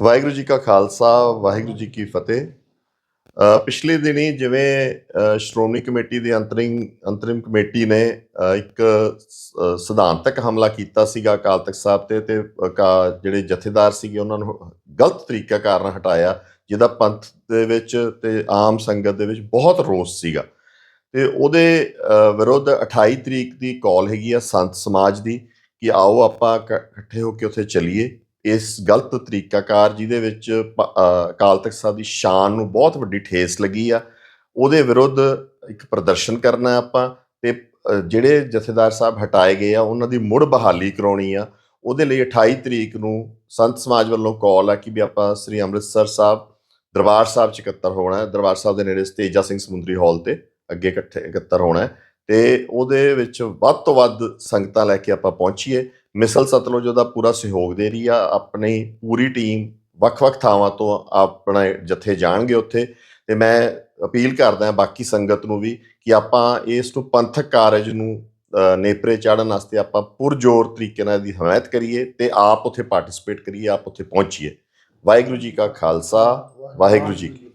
ਵਾਹਿਗੁਰੂ ਜੀ ਕਾ ਖਾਲਸਾ, ਵਾਹਿਗੁਰੂ ਜੀ ਕੀ ਫਤਿਹ। ਪਿਛਲੇ ਦਿਨੀ ਜਿਵੇਂ ਸ਼੍ਰੋਮਣੀ ਕਮੇਟੀ ਦੀ ਅੰਤਰਿੰਗ ਅੰਤਰਿਮ ਕਮੇਟੀ ਨੇ ਇੱਕ ਸਿਧਾਂਤਕ ਹਮਲਾ ਕੀਤਾ ਸੀਗਾ ਅਕਾਲ ਤਖਤ ਸਾਹਿਬ ਤੇ ਤੇ ਅਕਾ- ਜਿਹੜੇ ਜਥੇਦਾਰ ਸੀਗੇ ਉਹਨਾਂ ਨੂੰ ਗਲਤ ਤਰੀਕਾ ਕਾਰਨ ਹਟਾਇਆ, ਜਿਹਦਾ ਪੰਥ ਦੇ ਵਿੱਚ ਤੇ ਆਮ ਸੰਗਤ ਦੇ ਵਿੱਚ ਬਹੁਤ ਰੋਸ ਸੀਗਾ। ਤੇ ਉਹਦੇ ਵਿਰੁੱਧ 28 ਤਰੀਕ ਦੀ ਕਾਲ ਹੈਗੀ ਆ ਸੰਤ ਸਮਾਜ ਦੀ, ਕਿ ਆਓ ਆਪਾਂ ਕ- ਇਕੱਠੇ ਹੋ ਕੇ ਉੱਥੇ ਚੱਲੀਏ। ਇਸ ਗਲਤ ਤਰੀਕਾਕਾਰ ਜਿਹਦੇ ਵਿੱਚ ਪ- ਅਕਾਲ ਤਖਤ ਸਾਹਿਬ ਦੀ ਸ਼ਾਨ ਨੂੰ ਬਹੁਤ ਵੱਡੀ ਠੇਸ ਲੱਗੀ ਆ, ਉਹਦੇ ਵਿਰੁੱਧ ਇੱਕ ਪ੍ਰਦਰਸ਼ਨ ਕਰਨਾ ਆਪਾਂ ਤੇ ਜਿਹੜੇ ਜਥੇਦਾਰ ਸਾਹਿਬ ਹਟਾਏ ਗਏ ਆ, ਉਹਨਾਂ ਦੀ ਮੁੜ ਬਹਾਲੀ ਕਰਾਉਣੀ ਆ, ਉਹਦੇ ਲਈ 28 ਤਰੀਕ ਨੂੰ ਸੰਤ ਸਮਾਜ ਵੱਲੋਂ ਕਾਲ ਆ ਕਿ ਵੀ ਆਪਾਂ ਸ੍ਰੀ ਅੰਮ੍ਰਿਤਸਰ ਸਾਹਿਬ, ਦਰਬਾਰ ਸਾਹਿਬ ਚ ਇਕੱਤਰ ਹੋਣਾ ਹੈ, ਦਰਬਾਰ ਸਾਹਿਬ ਦੇ ਨੇੜੇ ਤੇਜਾ ਸਿੰਘ ਸਮੁੰਦਰੀ ਹਾਲ ਤੇ ਅੱਗੇ ਇਕੱਠੇ ਇਕੱਤਰ ਹੋਣਾ ਹੈ ਤੇ ਉਹਦੇ ਵਿੱਚ ਵੱਧ ਤੋਂ ਵੱਧ ਸੰਗਤਾਂ ਲੈ ਕੇ ਆਪਾਂ ਪਹੁੰਚੀਏ। ਮਿਸਲ ਸਤਲੁਜ ਉਹਦਾ ਪੂਰਾ ਸਹਿਯੋਗ ਦੇ ਰਹੀ ਆ, ਆਪਣੀ ਪੂਰੀ ਟੀਮ ਵੱਖ-ਵੱਖ ਥਾਵਾਂ ਤੋਂ ਆਪਣਾ ਜਥੇ ਜਾਣਗੇ ਉੱਥੇ ਤੇ ਮੈਂ ਅਪੀਲ ਕਰਦਾ ਬਾਕੀ ਸੰਗਤ ਨੂੰ ਵੀ ਕਿ ਆਪਾਂ ਇਸ ਨੂੰ ਪੰਥਕ ਕਾਰਜ ਨੂੰ ਨੇਪਰੇ ਚਾੜਨ ਵਾਸਤੇ ਆਪਾਂ ਪੁਰਜੋਰ ਤਰੀਕੇ ਨਾਲ ਇਹਦੀ ਹਮਾਇਤ ਕਰੀਏ ਤੇ ਆਪ ਉੱਥੇ ਪਾਰਟਿਸਿਪੇਟ ਕਰੀਏ, ਆਪ ਉੱਥੇ ਪਹੁੰਚੀਏ। ਵਾਹਿਗੁਰੂ ਜੀ ਕਾ ਖਾਲਸਾ, ਵਾਹਿਗੁਰੂ ਜੀ ਕੀ